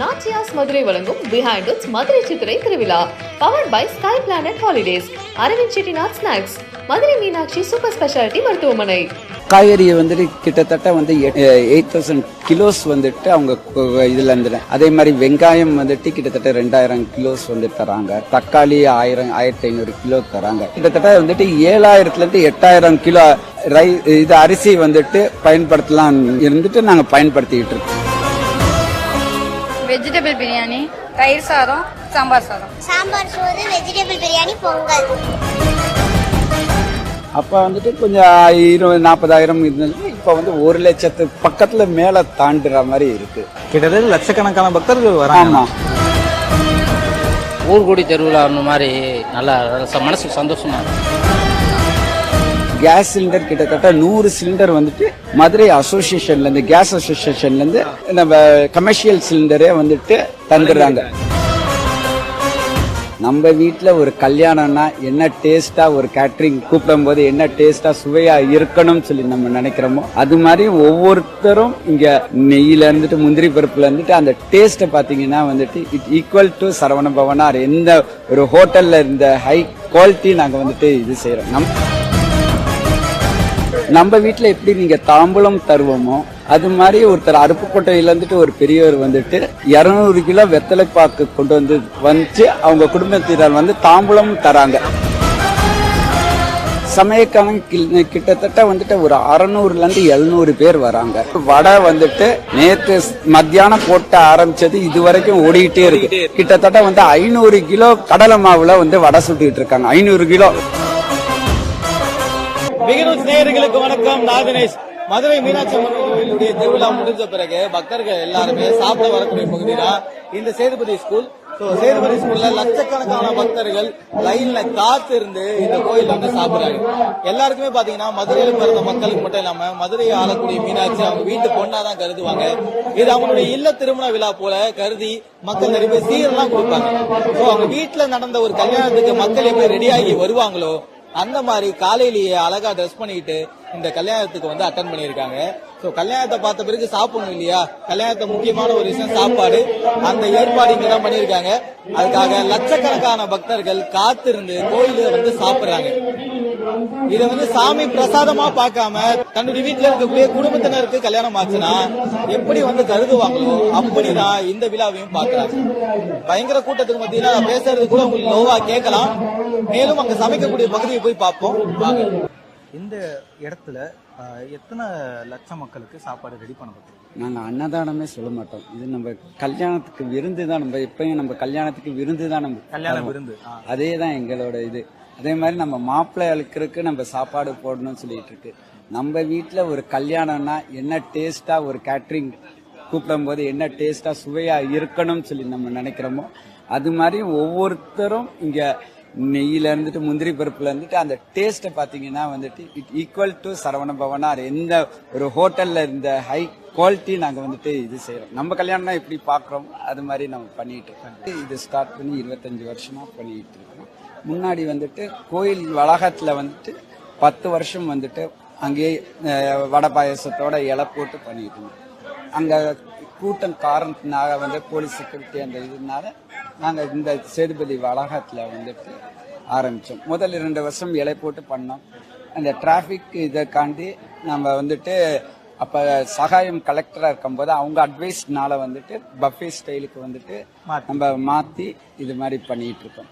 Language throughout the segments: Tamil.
நாச்சியாஸ் மதுரை வழங்கும் behind woods Madurai Chithirai Thiruvizha power by sky planet holidays Arvind Chettinad snacks Madurai Meenakshi super speciality மருத்துவமனை. காய்கறியை வந்துட்டு கிட்டத்தட்ட வந்து எயிட் தௌசண்ட் கிலோஸ் வந்துட்டு அவங்க இதில் இதுல இருந்து அதே மாதிரி வெங்காயம் வந்துட்டு கிட்டத்தட்ட ரெண்டாயிரம் கிலோஸ் வந்து தராங்க. தக்காளி ஆயிரம் ஆயிரத்தி ஐநூறு கிலோ தராங்க. கிட்டத்தட்ட வந்துட்டு ஏழாயிரத்துலேருந்து எட்டாயிரம் கிலோ ரை இது அரிசி வந்துட்டு பயன்படுத்தலாம் இருந்துட்டு நாங்கள் பயன்படுத்திக்கிட்டு இருக்கோம். வெஜிடபிள் பிரியாணி தயிர் சாதம் சாம்பார் சாதம். சாம்பார் சோறு வெஜிடபிள் பிரியாணி பொங்கல். அப்ப வந்துட்டு கொஞ்சம் இருபது நாற்பதாயிரம் இருந்தது இப்ப வந்து ஒரு லட்சத்து பக்கத்துல மேல தாண்டுற மாதிரி இருக்கு. கிட்டத்தட்ட லட்சக்கணக்கான பக்தர்கள் வராங்க. ஆமா. ஊர்கூடி தெருவில் அந்த மாதிரி நல்லா மனசுக்கு சந்தோஷமா இருக்கும் கேஸ் சிலிண்டர் கிட்டத்தட்ட நூறு சிலிண்டர் வந்துட்டு மதுரை அசோசியேஷன்ல இருந்து கேஸ் அசோசியேஷன்ல இருந்து நம்ம கமர்ஷியல் சிலிண்டரே வந்துட்டு தந்துடுறாங்க. நம்ம வீட்டில் ஒரு கல்யாணம்னா என்ன டேஸ்ட்டாக ஒரு கேட்ரிங் கூப்பிடும் போது என்ன டேஸ்ட்டாக சுவையாக இருக்கணும்னு சொல்லி நம்ம நினைக்கிறோமோ அது மாதிரி ஒவ்வொருத்தரும் இங்கே நெய்யில் இருந்துட்டு முந்திரி பருப்பில் இருந்துட்டு அந்த டேஸ்ட்டை பார்த்தீங்கன்னா வந்துட்டு இட் ஈக்குவல் டு சரவண பவனார் எந்த ஒரு ஹோட்டலில் இருந்த ஹை குவாலிட்டி நாங்கள் வந்துட்டு இது செய்கிறோம் நம் நம்ம வீட்டில் எப்படி நீங்கள் தாம்பூலம் தருவோமோ அது மாதிரி ஒருத்தர் அருப்புக்கோட்டையில இருந்துட்டு ஒரு பெரியவர் வந்துட்டு இரநூறு கிலோ வெத்தலை பாக்கு கொண்டு வந்து வந்துச்சு அவங்க குடும்பத்தினர் வந்து தாம்பூலம் தராங்க. சமயக்கான கிட்டத்தட்ட வந்துட்டு ஒரு அறநூறுல இருந்து எழுநூறு பேர் வராங்க. வடை வந்துட்டு நேற்று மத்தியானம் போட்ட ஆரம்பிச்சது இது வரைக்கும் ஓடிக்கிட்டே இருக்கு. கிட்டத்தட்ட வந்து ஐநூறு கிலோ கடலை மாவுல வந்து வடை சுட்டுக்கிட்டு இருக்காங்க. ஐநூறு கிலோ. பிகினூஸ் நேயர்களுக்கு வணக்கம். நான் தினேஷ். மதுரை மீனாட்சி அம்மன் கோயிலுடைய திருவிழா முடிஞ்ச பிறகு பக்தர்கள் எல்லாருமே சாப்பிட வரக்கூடிய பகுதி தான் இந்த சேதுபதி ஸ்கூல் ஸோ சேதுபதி ஸ்கூல்ல லட்சக்கணக்கான பக்தர்கள் லைன்ல காத்து இருந்து இந்த கோயில்ல வந்து சாப்பிடுறாங்க. எல்லாருக்குமே பாத்தீங்கன்னா மதுரையில பிறந்த மக்களுக்கு மட்டும் இல்லாம மதுரையை ஆளக்கூடிய மீனாட்சி அவங்க வீட்டு பொண்ணாதான் கருதுவாங்க. இது அவங்களுடைய இல்ல திருமண விழா போல கருதி மக்கள் நிறைய பேர் சீரெல்லாம் கொடுப்பாங்க. ஸோ அவங்க வீட்டுல நடந்த ஒரு கல்யாணத்துக்கு மக்கள் எப்படி ரெடியாகி வருவாங்களோ அந்த மாதிரி காலையிலேயே அழகா ட்ரெஸ் பண்ணிட்டு இந்த கல்யாணத்துக்கு வந்து அட்டன் பண்ணியிருக்காங்க. ஸோ கல்யாணத்தை பார்த்த பிறகு சாப்பிடணும் இல்லையா? கல்யாணத்தை முக்கியமான ஒரு விஷயம் சாப்பாடு. அந்த ஏற்பாடு இங்க தான் பண்ணியிருக்காங்க. அதுக்காக லட்சக்கணக்கான பக்தர்கள் காத்திருந்து கோயில வந்து சாப்பிடுறாங்க. இதை வந்து சாமி பிரசாதமா பார்க்காம தன்னுடைய வீட்டுல இருக்கக்கூடிய குடும்பத்தினருக்கு கல்யாணம் ஆச்சுன்னா எப்படி வந்து கருதுவாங்களோ அப்படிதான் இந்த விழாவையும் பாக்குறாங்க பயங்கர கூட்டத்துக்கு மத்தியில பேசுறது கூட உங்களுக்கு லோவா கேட்கலாம். மேலும் அங்க சமைக்கக்கூடிய பகுதியை போய் பார்ப்போம். வாங்க. இந்த இடத்துல எத்தனை லட்சம் மக்களுக்கு சாப்பாடு ரெடி பண்ணப்பட்டிருக்கு நாங்க அன்னதானமே சொல்ல மாட்டோம் இது நம்ம கல்யாணத்துக்கு விருந்து தான் நம்ம எப்பயும் நம்ம கல்யாணத்துக்கு விருந்து தான் நம்ம கல்யாண தருவோம். விருந்து. அதே தான் எங்களோட இது அதே மாதிரி நம்ம மாப்பிள்ளை அழுக்கிறதுக்கு நம்ம சாப்பாடு போடணும்னு சொல்லிட்டு இருக்கு நம்ம வீட்ல ஒரு கல்யாணம்னா என்ன டேஸ்டா ஒரு கேட்டரிங் கூப்பிடும் போது என்ன டேஸ்டா சுவையா இருக்கணும்னு சொல்லி நம்ம நினைக்கிறோமோ அது மாதிரி ஒவ்வொருத்தரும் இங்க நெய்யில இருந்துட்டு முந்திரி பருப்புல இருந்துட்டு அந்த டேஸ்ட்டை பாத்தீங்கன்னா வந்துட்டு இட் ஈக்குவல் டு சரவண பவனார் எந்த ஒரு ஹோட்டல்ல இருந்த ஹை குவாலிட்டி நாங்க வந்துட்டு இது செய்யறோம் நம்ம கல்யாணம்னா எப்படி பாக்குறோம் அது மாதிரி நம்ம பண்ணிட்டு இருக்கோம். இது ஸ்டார்ட் பண்ணி இருபத்தஞ்சு வருஷமா பண்ணிட்டு இருக்கோம். முன்னாடி வந்துட்டு கோயில் வளாகத்துல வந்துட்டு பத்து வருஷம் வந்துட்டு அங்கேயே வடை பாயசத்தோட இலை போட்டு பண்ணிட்டு இருந்தோம். அங்க கூட்டம் காரணத்தினால வந்து போலீஸ் செக்யூரிட்டி அந்த இதனால நாங்க இந்த சேதுபதி வளாகத்துல வந்துட்டு ஆரம்பிச்சோம். முதல் இரண்டு வருஷம் இலை போட்டு பண்ணோம். அந்த டிராபிக் இதை காண்டி நம்ம வந்துட்டு அப்ப சகாயம் கலெக்டரா இருக்கும்போது அவங்க அட்வைஸ்னால வந்துட்டு பஃபே ஸ்டைலுக்கு வந்துட்டு நம்ம மாத்தி இது மாதிரி பண்ணிட்டு இருக்கோம்.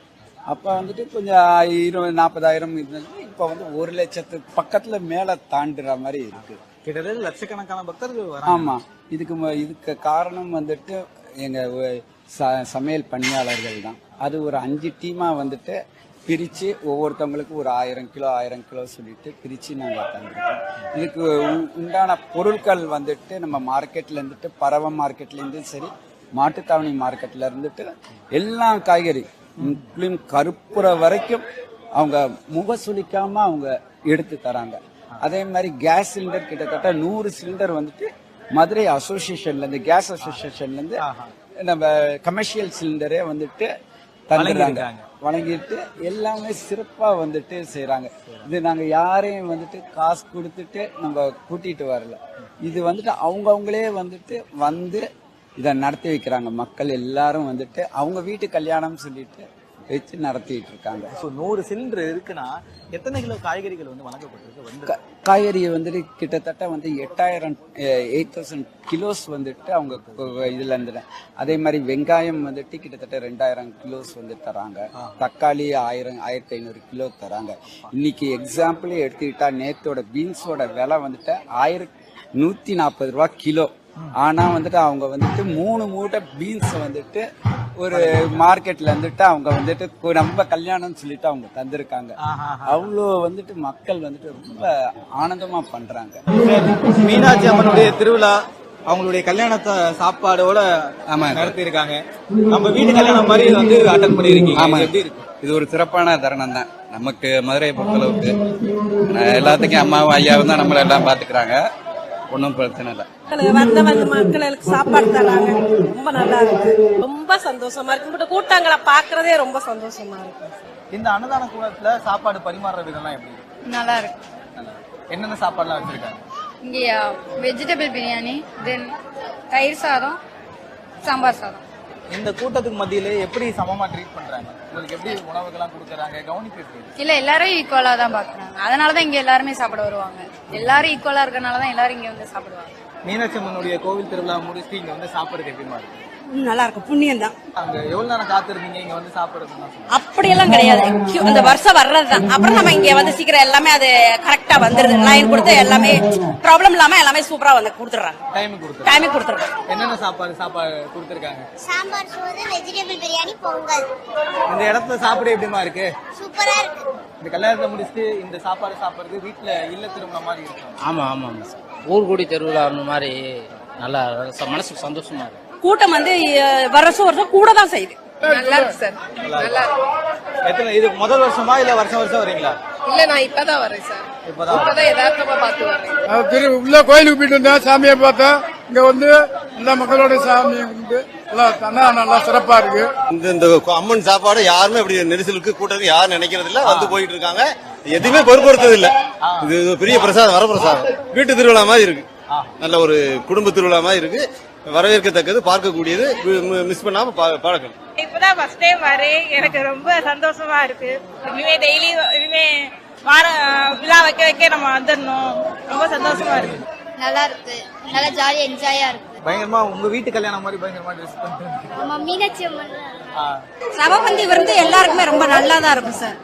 அப்ப வந்துட்டு கொஞ்சம் இருபது நாற்பதாயிரம் இருந்தது. இப்ப வந்து ஒரு லட்சத்து பக்கத்துல மேல தாண்டுற மாதிரி இருக்கு. கிட்டத்தட்ட லட்சக்கணக்கான பக்தர்கள் வராங்க. ஆமா. இதுக்கு இதுக்கு காரணம் வந்துட்டு எங்க ஒ- ச- சமையல் பணியாளர்கள் தான். அது ஒரு அஞ்சு டீமாக வந்துட்டு பிரித்து ஒவ்வொருத்தவங்களுக்கு ஒரு ஆயிரம் கிலோ ஆயிரம் கிலோ சொல்லிட்டு பிரித்து நாங்கள் தந்துருக்கோம். இதுக்கு உ- உண்டான பொருட்கள் வந்துட்டு நம்ம மார்க்கெட்லேருந்துட்டு பறவை மார்க்கெட்லேருந்து சரி மாட்டுத்தாவணி மார்க்கெட்டில் இருந்துட்டு எல்லா காய்கறி முக்கியம் கருப்புற வரைக்கும் அவங்க முக சுளிக்காமல் அவங்க எடுத்து தராங்க. அதே மாதிரி கேஸ் சிலிண்டர் கிட்டத்தட்ட நூறு சிலிண்டர் வந்துட்டு மதுரை அசோசியேஷன்லேருந்து கேஸ் அசோசியேஷன்லேருந்து நம்ம கமர்ஷியல் சிலிண்டரே வந்துட்டு தந்துடுறாங்க. வழங்கிட்டு எல்லாமே சிறப்பா வந்துட்டு செய்றாங்க. இது நாங்க யாரையும் வந்துட்டு காசு கொடுத்துட்டு நம்ம கூட்டிட்டு வரல. இது வந்துட்டு அவங்கவுங்களே வந்துட்டு வந்து இதை நடத்தி வைக்கிறாங்க. மக்கள் எல்லாரும் வந்துட்டு அவங்க வீட்டு கல்யாணம் சொல்லிட்டு வச்சு நடத்திட்டு இருக்காங்க. ஸோ நூறு சிலிண்டர் இருக்குன்னா எத்தனை கிலோ காய்கறிகள் வந்து வழங்கப்பட்டிருக்கு? வந்து கா- காய்கறி வந்துட்டு கிட்டத்தட்ட வந்து எட்டாயிரம் எயிட் தௌசண்ட் கிலோஸ் வந்துட்டு அவங்க இதுல இருந்து அதே மாதிரி வெங்காயம் வந்துட்டு கிட்டத்தட்ட ரெண்டாயிரம் கிலோஸ் வந்து தராங்க. தக்காளி ஆயிரம் ஆயிரத்தி ஐநூறு கிலோ தராங்க. இன்னைக்கு எக்ஸாம்பிள் எடுத்துக்கிட்டா நேத்தோட பீன்ஸோட விலை வந்துட்டு ஆயிரத்தி நூத்தி நாற்பது ரூபா கிலோ. ஆனா வந்துட்டு அவங்க வந்துட்டு மூணு மூட்டை பீன்ஸ் வந்துட்டு ஒரு மார்க்கெட்ல வந்துட்டு அவங்க வந்துட்டு நம்ம கல்யாணம்னு சொல்லிட்டு அவங்க தந்திருக்காங்க. அவ்வளோ வந்துட்டு மக்கள் வந்துட்டு ரொம்ப ஆனந்தமா பண்றாங்க. மீனாட்சி அம்மனுடைய திருவிழா அவங்களுடைய கல்யாணத்தை சாப்பாடோட நடத்தி இருக்காங்க நம்ம வீட்டு கல்யாணம் மாதிரி இதை வந்து அட்டன் பண்ணிருக்கீங்க ஆமா. எப்படி இருக்கு? இது ஒரு சிறப்பான தருணம் தான். நமக்கு மதுரையை பொறுத்தளவுக்கு எல்லாத்துக்கும் அம்மாவும் ஐயாவும் தான் நம்மளை எல்லாம் பாத்துக்கிறாங்க ஒன்றும் பிரச்சனை இல்லை. வந்த வந்த மக்களுக்கு சாப்பாடு தராங்க ரொம்ப நல்லா இருக்கு. ரொம்ப சந்தோஷமா இருக்கு. இங்கிட்ட கூட்டங்களை பாக்குறதே ரொம்ப சந்தோஷமா இருக்கு. இந்த அன்னதான கூடத்துல சாப்பாடு பரிமாறுற விதம்லாம் எப்படி இருக்கு? நல்லா இருக்கு. என்னென்ன சாப்பாடுலாம் வச்சிருக்காங்க? இங்கே வெஜிடபிள் பிரியாணி தென் தயிர் சாதம் சாம்பார் சாதம். இந்த கூட்டத்துக்கு மத்தியில எப்படி சமமா ட்ரீட் பண்றாங்க? உங்களுக்கு எப்படி உணவுகள்லாம் கொடுக்குறாங்க? கவனிப்பு எப்படி? இல்ல எல்லாரும் ஈக்குவலா தான் பாக்குறாங்க அதனால தான் இங்க எல்லாருமே சாப்பிட வருவாங்க. எல்லாரும் ஈக்குவலா இருக்கறனால தான் எல்லாரும் இங்க வந்து சாப்பிடுவாங்க. மீனாட்சி அம்மனுடைய கோவில் திருவிழா முடிச்சுட்டு இங்க வந்து சாப்பிடுறது எப்படிமா இருக்கு நல்லா இருக்கு புண்ணியம் தான். அப்படியெல்லாம் கிடையாது. அந்த வருஷம் வர்றதுதான். அப்புறம் நம்ம இங்க வந்து சீக்கிரம் எல்லாமே அது கரெக்டா வந்துருது. லைன் கொடுத்து எல்லாமே ப்ராப்ளம் இல்லாம எல்லாமே சூப்பரா வந்து கொடுத்துறாங்க டைம் கொடுத்து டைமே கொடுத்துறாங்க என்னென்ன சாப்பாடு சாப்பாடு கொடுத்துருக்காங்க? சாம்பார் சோறு வெஜிடபிள் பிரியாணி பொங்கல். இந்த இடத்துல சாப்பிட எப்படிமா இருக்கு? சூப்பரா இருக்கு. இந்த கல்யாணத்தை முடிச்சுட்டு இந்த சாப்பாடு சாப்பிடுறது வீட்டுல இல்ல திருமண மாதிரி இருக்கும் ஆமாம் ஆமாம் ஊர்கூடி திருவிழா அந்த மாதிரி நல்லா மனசுக்கு சந்தோஷமா இருக்கு. கூட்டம் வந்து வருஷம் வருஷம் கூட தான் செய்யுது. நல்லா இருக்கு சார். நல்லா இருக்கு எத்தனை இது முதல் வருஷமா இல்ல வருஷம் வருஷம் வரீங்களா? இல்ல நான் இப்பதான் வரேன் சார். இப்பதான் இப்பதான் யதார்த்தமா பார்த்து வரேன். திரு உள்ள கோயிலுக்கு போயிட்டு வந்தேன் சாமியை பார்த்தேன் இங்க வந்து எல்லா மக்களோட சாமியை கும்பிட்டு நல்லா நல்லா சிறப்பா இருக்கு. இந்த இந்த அம்மன் சாப்பாடு யாருமே இப்படி நெரிசலுக்கு கூட்டத்துக்கு யாரும் நினைக்கிறது இல்ல. வந்து போயிட்டு இருக்காங்க. எதுவுமே பொருட்படுத்துறது இல்ல. இது ஒரு பெரிய பிரசாதம் வரப்பிரசாதம். வீட்டு திருவிழா மாதிரி இருக்கு. நல்ல ஒரு குடும்ப திருவிழா மாதிரி இருக்கு. வரவேற்கத்தக்கது பார்க்கக்கூடியது மிஸ் பண்ணாம பா- பார்க்கணும் இப்பதான் ஃபர்ஸ்ட் டைம் வரேன். எனக்கு ரொம்ப சந்தோஷமா இருக்கு. இனிமே டெய்லி இனிமே வார விழா வைக்க வைக்க நம்ம வந்துடணும். ரொம்ப சந்தோஷமா இருக்கு. நல்லா இருக்கு. நல்லா ஜாலியா என்ஜாயா இருக்கு. பயங்கரமா உங்க வீட்டு கல்யாணம் மாதிரி பயங்கரமா ட்ரெஸ் நம்ம மீனாட்சி அம்மன் சபபந்தி வந்து எல்லாருக்குமே ரொம்ப நல்லா தான் இருக்கும் சார்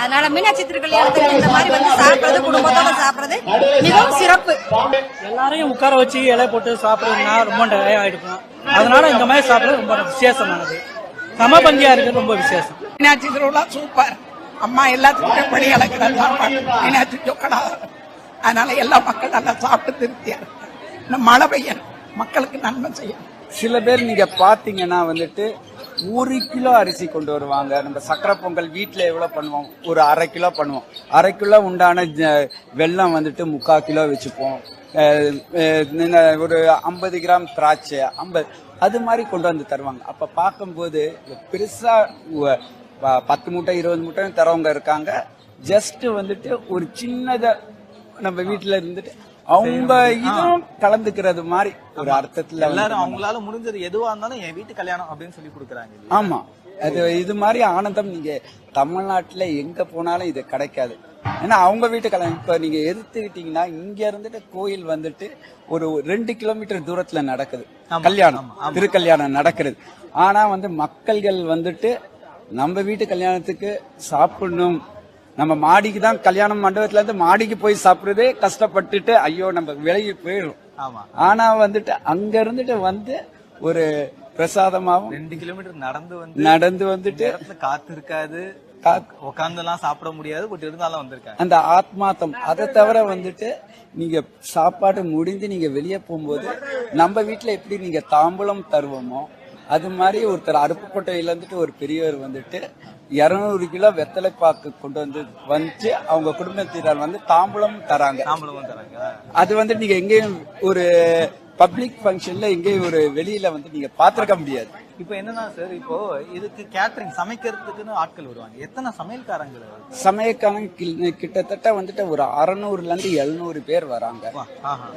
அதனால மீனாட்சி திருக்கல்யாணத்துக்கு இந்த மாதிரி வந்து சாப்பிடுறது குடும்பத்தோட சாப்பிடுறது மிகவும் சிறப்பு. எல்லாரையும் உட்கார வச்சு இலை போட்டு சாப்பிடுறதுனா ரொம்ப டயம் ஆயிடுக்கும் அதனால இந்த மாதிரி சாப்பிடுறது ரொம்ப விசேஷமானது. சமபந்தியா இருக்கு ரொம்ப விசேஷம். மீனாட்சி திருவிழா சூப்பர். அம்மா எல்லாத்துக்கும் படி அளக்கிற சாப்பாடு மீனாட்சி சொக்கடா அதனால எல்லா மக்கள் நல்லா சாப்பிட்டு திருப்தியா இருக்கு இன்னும் மழை பெய்யணும். மக்களுக்கு நன்மை செய்யணும். சில பேர் நீங்க பாத்தீங்கன்னா வந்துட்டு ஒரு கிலோ அரிசி கொண்டு வருவாங்க. நம்ம சக்கரை பொங்கல் வீட்டில் எவ்வளோ பண்ணுவோம்? ஒரு அரை கிலோ பண்ணுவோம். அரை கிலோ உண்டான வெள்ளம் வெல்லம் வந்துட்டு முக்கால் கிலோ வச்சுப்போம். ஒரு ஐம்பது கிராம் திராட்சை ஐம்பது அது மாதிரி கொண்டு வந்து தருவாங்க. அப்போ பார்க்கும்போது பெருசாக பத்து மூட்டை இருபது மூட்டை தரவங்க இருக்காங்க. ஜஸ்ட் வந்துட்டு ஒரு சின்னதை நம்ம வீட்டில் இருந்துட்டு அவங்க இதுவும் கலந்துக்கிறது மாதிரி ஒரு அர்த்தத்துல எல்லாரும் அவங்களால முடிஞ்சது எதுவா இருந்தாலும் என் வீட்டு கல்யாணம் அப்படின்னு சொல்லி கொடுக்குறாங்க? ஆமா. அது இது மாதிரி ஆனந்தம் நீங்க தமிழ்நாட்டுல எங்க போனாலும் இது கிடைக்காது. ஏன்னா அவங்க வீட்டு கல்யாணம் இப்ப நீங்க எடுத்துக்கிட்டீங்கன்னா இங்க இருந்துட்டு கோயில் வந்துட்டு ஒரு ரெண்டு கிலோமீட்டர் தூரத்துல நடக்குது. கல்யாணம் திருக்கல்யாணம் நடக்கிறது ஆனா வந்து மக்கள்கள் வந்துட்டு நம்ம வீட்டு கல்யாணத்துக்கு சாப்பிடணும். நம்ம மாடிக்கு தான் கல்யாணம் மண்டபத்துல இருந்து மாடிக்கு போய் சாப்பிடுறதே கஷ்டப்பட்டுட்டு ஐயோ நம்ம விலகி போயிடும் ஆனா வந்துட்டு அங்க இருந்துட்டு வந்து ஒரு பிரசாதமாவும் ரெண்டு கிலோமீட்டர் நடந்து வந்து நடந்து வந்துட்டு காத்து இருக்காது. உட்கார்ந்து எல்லாம் சாப்பிட முடியாது. பட் இருந்தாலும் வந்திருக்காங்க அந்த ஆத்மாத்தம். அதை தவிர வந்துட்டு நீங்க சாப்பாடு முடிந்து நீங்க வெளியே போகும்போது நம்ம வீட்ல எப்படி நீங்க தாம்பூலம் தருவோமோ அது மாதிரி ஒருத்தர் அருப்புக்கோட்டையில இருந்துட்டு ஒரு பெரியவர் வந்துட்டு இருநூறு கிலோ வெத்தலை பாக்கு கொண்டு வந்து வந்து அவங்க குடும்பத்தினர் வந்து தாம்பூலம் தராங்க. தாம்பூலம் தராங்க. அது வந்து நீங்க எங்கேயும் ஒரு பப்ளிக் ஃபங்க்ஷன்ல எங்கேயும் ஒரு வெளியில வந்து நீங்க பாத்திருக்க முடியாது. இப்போ என்னன்னா சார் இப்போ இதுக்கு கேட்டரிங் சமைக்கிறதுக்குன்னு ஆட்கள் வருவாங்க. எத்தனை சமையல்காரங்க? சமயக்காரன் கில்- கிட்டத்தட்ட வந்துட்டு ஒரு அறநூறுல இருந்து எழுநூறு பேர் வராங்க.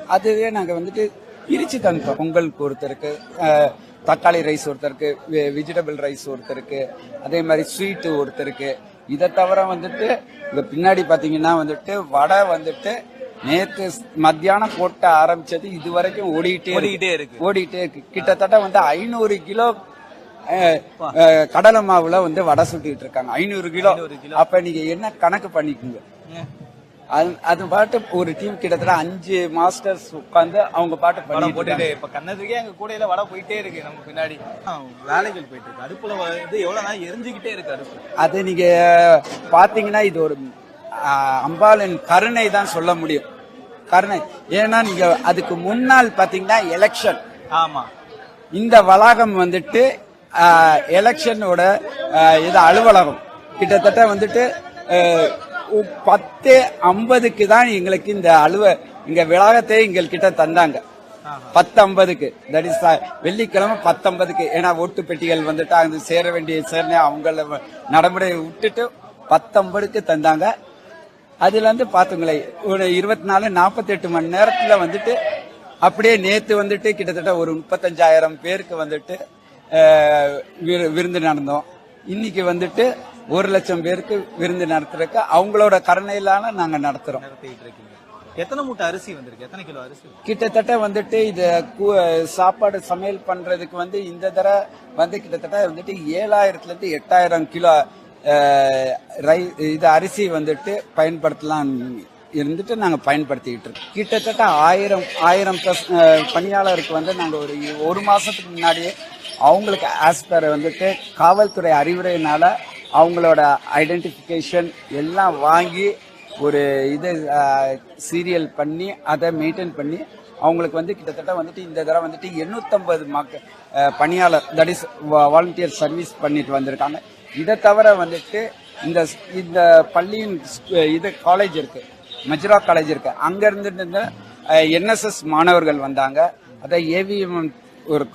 அதுவே நாங்க வந்துட்டு பிரிச்சு தந்தோம் பொங்கலுக்கு ஒருத்தருக்கு அஹ், தக்காளி ரைஸ் ஒருத்தருக்கு வெஜிடபிள் ரைஸ் ஒருத்தருக்கு அதே மாதிரி ஸ்வீட்டு ஒருத்தருக்கு. இதை தவிர வந்துட்டு இங்க பின்னாடி பாத்தீங்கன்னா வந்துட்டு வடை வந்துட்டு நேத்து மத்தியானம் போட்ட ஆரம்பிச்சது இது வரைக்கும் ஓடிட்டே ஓடிக்கிட்டே இருக்கு. ஓடிட்டே இருக்கு. கிட்டத்தட்ட வந்து ஐநூறு கிலோ கடலை மாவுல வந்து வடை சுட்டிட்டு இருக்காங்க. ஐநூறு கிலோ. அப்ப நீங்க என்ன கணக்கு பண்ணிக்கோங்க? அது அது பாட்டு ஒரு டீம் கிட்டத்தட்ட அஞ்சு மாஸ்டர்ஸ் உட்கார்ந்து அவங்க பாட்டு பண்ணிட்டு போட்டுட்டு. இப்ப கண்ணதுக்கே எங்க கூடையில வடை போயிட்டே இருக்கு நம்ம பின்னாடி. வேலைகள் போயிட்டு இருக்கு. அடுப்புல வந்து எவ்வளவு நேரம் எரிஞ்சுக்கிட்டே இருக்கு அடுப்பு. அது நீங்க பாத்தீங்கன்னா இது ஒரு அம்பாளின் கருணை தான் சொல்ல முடியும். கருணை. ஏன்னா நீங்க அதுக்கு முன்னால் பாத்தீங்கன்னா எலெக்ஷன் ஆமா. இந்த வளாகம் வந்துட்டு எலெக்ஷனோட இது அலுவலகம். கிட்டத்தட்ட வந்துட்டு பத்து ஐம்பதுக்கு தான் எங்களுக்கு இந்த அலுவ இங்க வளாகத்தை எங்கள்கிட்ட தந்தாங்க. பத்து ஐம்பதுக்கு தட் இஸ் வெள்ளிக்கிழமை பத்து ஐம்பதுக்கு ஏன்னா ஓட்டு பெட்டிகள் வந்துட்டு அங்க சேர வேண்டிய சேர்ந்து அவங்கள நடைமுறையை விட்டுட்டு பத்து ஐம்பதுக்கு தந்தாங்க. அதுல இருந்து பாத்துங்களேன் ஒரு இருபத்தி நாலு நாற்பத்தி எட்டு மணி நேரத்துல வந்துட்டு அப்படியே நேத்து வந்துட்டு கிட்டத்தட்ட ஒரு முப்பத்தஞ்சாயிரம் பேருக்கு வந்துட்டு விருந்து நடந்தோம். இன்னைக்கு வந்துட்டு ஒரு லட்சம் பேருக்கு விருந்து நடத்துறதுக்கு அவங்களோட கருணையிலான நாங்க நடத்துறோம். நடத்திட்டு இருக்கீங்க. எத்தனை மூட்டை அரிசி வந்திருக்கு? எத்தனை கிலோ அரிசி கிட்டத்தட்ட வந்துட்டு இது கு- சாப்பாடு சமையல் பண்றதுக்கு வந்து இந்த தடவை வந்து கிட்டத்தட்ட வந்துட்டு ஏழாயிரத்துல இருந்து எட்டாயிரம் கிலோ ரை இது அரிசி வந்துட்டு பயன்படுத்தலாம் இருந்துட்டு நாங்க பயன்படுத்திக்கிட்டு இருக்கோம். கிட்டத்தட்ட ஆயிரம் ஆயிரம் அஹ், பணியாளருக்கு வந்து நாங்க ஒரு ஒரு மாசத்துக்கு முன்னாடியே அவங்களுக்கு ஆஸ்பர் வந்துட்டு காவல்துறை அறிவுரையினால அவங்களோட ஐடென்டிஃபிகேஷன் எல்லாம் வாங்கி ஒரு இது சீரியல் பண்ணி அதை மெயின்டைன் பண்ணி அவங்களுக்கு வந்து கிட்டத்தட்ட வந்துட்டு இந்த தடவை வந்துட்டு எண்ணூற்றம்பது மக்க பணியாளர் தட் இஸ் வாலண்டியர் சர்வீஸ் பண்ணிட்டு வந்திருக்காங்க. இதை தவிர வந்துட்டு இந்த இந்த பள்ளியின் இது காலேஜ் இருக்குது மஜ்ரா காலேஜ் இருக்குது அங்கே இருந்துட்டு என்எஸ்எஸ் மாணவர்கள் வந்தாங்க. அதை ஏவிஎம் ஒரு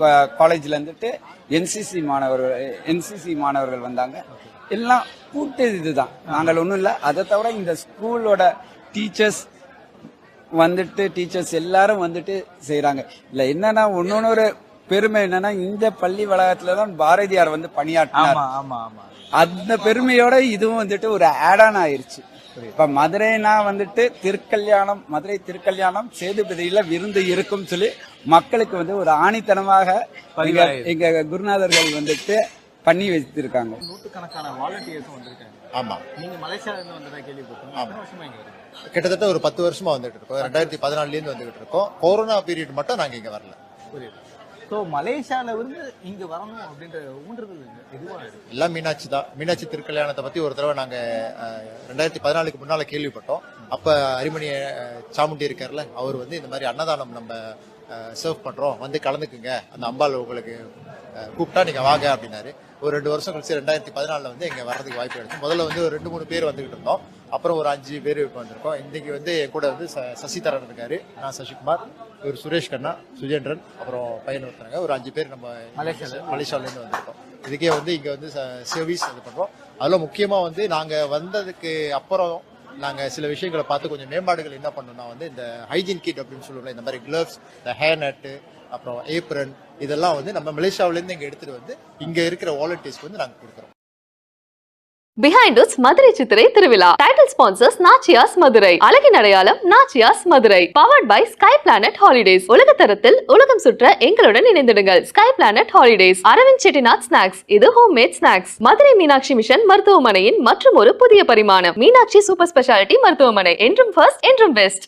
காலேஜில் இருந்துட்டு என்சிசி மாணவர்கள் என்சிசி மாணவர்கள் வந்தாங்க. எல்லாம் கூட்டு இதுதான். நாங்கள் ஒன்றும் இல்லை. அதை தவிர இந்த ஸ்கூலோட டீச்சர்ஸ் வந்துட்டு டீச்சர்ஸ் எல்லாரும் வந்துட்டு செய்றாங்க. இல்ல என்னன்னா இன்னொன்னு பெருமை என்னன்னா இந்த பள்ளி வளாகத்துல தான் பாரதியார் வந்து பணியாற்றினார். ஆமா ஆமா ஆமா. அந்த பெருமையோட இதுவும் வந்துட்டு ஒரு ஆடான் ஆயிருச்சு. இப்ப மதுரைனா வந்துட்டு திருக்கல்யாணம் மதுரை திருக்கல்யாணம் சேதுபதியில விருந்து இருக்கும் சொல்லி மக்களுக்கு வந்து ஒரு ஆணித்தனமாக. எங்க குருநாதர்கள் வந்துட்டு பண்ணி வச்சிருக்காங்க நூற்றுக்கணக்கான வாலண்டியர்ஸும் வந்திருக்காங்க. ஆமா. நீங்க மலேசியால இருந்து வந்ததா கேள்விப்பட்டோம் கிட்டத்தட்ட ஒரு பத்து வருஷமா வந்துட்டு இருக்கோம். ரெண்டாயிரத்தி பதினாலுல இருந்து வந்துகிட்டு இருக்கோம். கொரோனா பீரியட் மட்டும் நாங்க இங்க வரல. புரியுது. ஸோ மலேசியால இருந்து இங்க வரணும் அப்படின்ற ஊன்றுதல் எல்லாம் மீனாட்சி தான். மீனாட்சி திருக்கல்யாணத்தை பத்தி ஒரு தடவை நாங்க அஹ், ரெண்டாயிரத்தி பதினாலுக்கு முன்னால கேள்விப்பட்டோம். அப்ப அரிமணி சாமுண்டி இருக்கார்ல அவர் வந்து இந்த மாதிரி அன்னதானம் நம்ம சர்வ் பண்றோம். வந்து கலந்துக்குங்க. அந்த அம்பாள் உங்களுக்கு கூப்பிட்டா நீங்க வாங்க அப்படின்னாரு. ஒரு ரெண்டு வருஷம் கழிச்சு ரெண்டாயிரத்தி பதினாலுல வந்து இங்க வர்றதுக்கு வாய்ப்பு கிடைச்சு. முதல்ல வந்து ஒரு ரெண்டு மூணு பேர் வந்துகிட்டு இருந்தோம். அப்புறம் ஒரு அஞ்சு பேர் இப்போ வந்திருக்கோம். இன்னைக்கு வந்து என் கூட வந்து ச- சசிதரன் இருக்காரு. நான் சசிகுமார் இவர் சுரேஷ் கண்ணா சுஜேந்திரன் அப்புறம் பையன் ஒருத்தருங்க. ஒரு அஞ்சு பேர் நம்ம. மலேசியால. இருந்து வந்திருக்கோம். இதுக்கே வந்து இங்க வந்து சர்வீஸ் இது பண்றோம். அதுல முக்கியமா வந்து நாங்க வந்ததுக்கு அப்புறம் நாங்க சில விஷயங்களை பார்த்து கொஞ்சம் மேம்பாடுகள் என்ன பண்ணோம்னா வந்து இந்த ஹைஜீன் கிட் அப்படின்னு சொல்லுவோம்ல இந்த மாதிரி கிளவ்ஸ் இந்த ஹேர் நட்டு அப்புறம் ஏப்ரன் இதெல்லாம் வந்து நம்ம மலேசியாவிலேருந்து இங்கே எடுத்துகிட்டு வந்து இங்கே இருக்கிற வாலண்டியர்ஸ்க்கு வந்து நாங்கள் கொடுக்குறோம். பிஹைண்ட் உஸ் மதுரை சித்திரை திருவிழா. Title sponsors Nachiyas Madurai. அழகின் அடையாளம் Nachiyas Madurai. Powered by sky planet holidays உலக தரத்தில் உலகம் சுற்ற எங்களுடன் இணைந்திடுங்கள். Sky planet holidays Arvind Chettinad snacks. இது home made snacks Madurai Meenakshi mission மருத்துவமனையின் மற்றும் ஒரு புதிய பரிமாணம். மீனாட்சி சூப்பர் ஸ்பெஷாலிட்டி மருத்துவமனை. என்றும் ஃபர்ஸ்ட் என்றும் பெஸ்ட்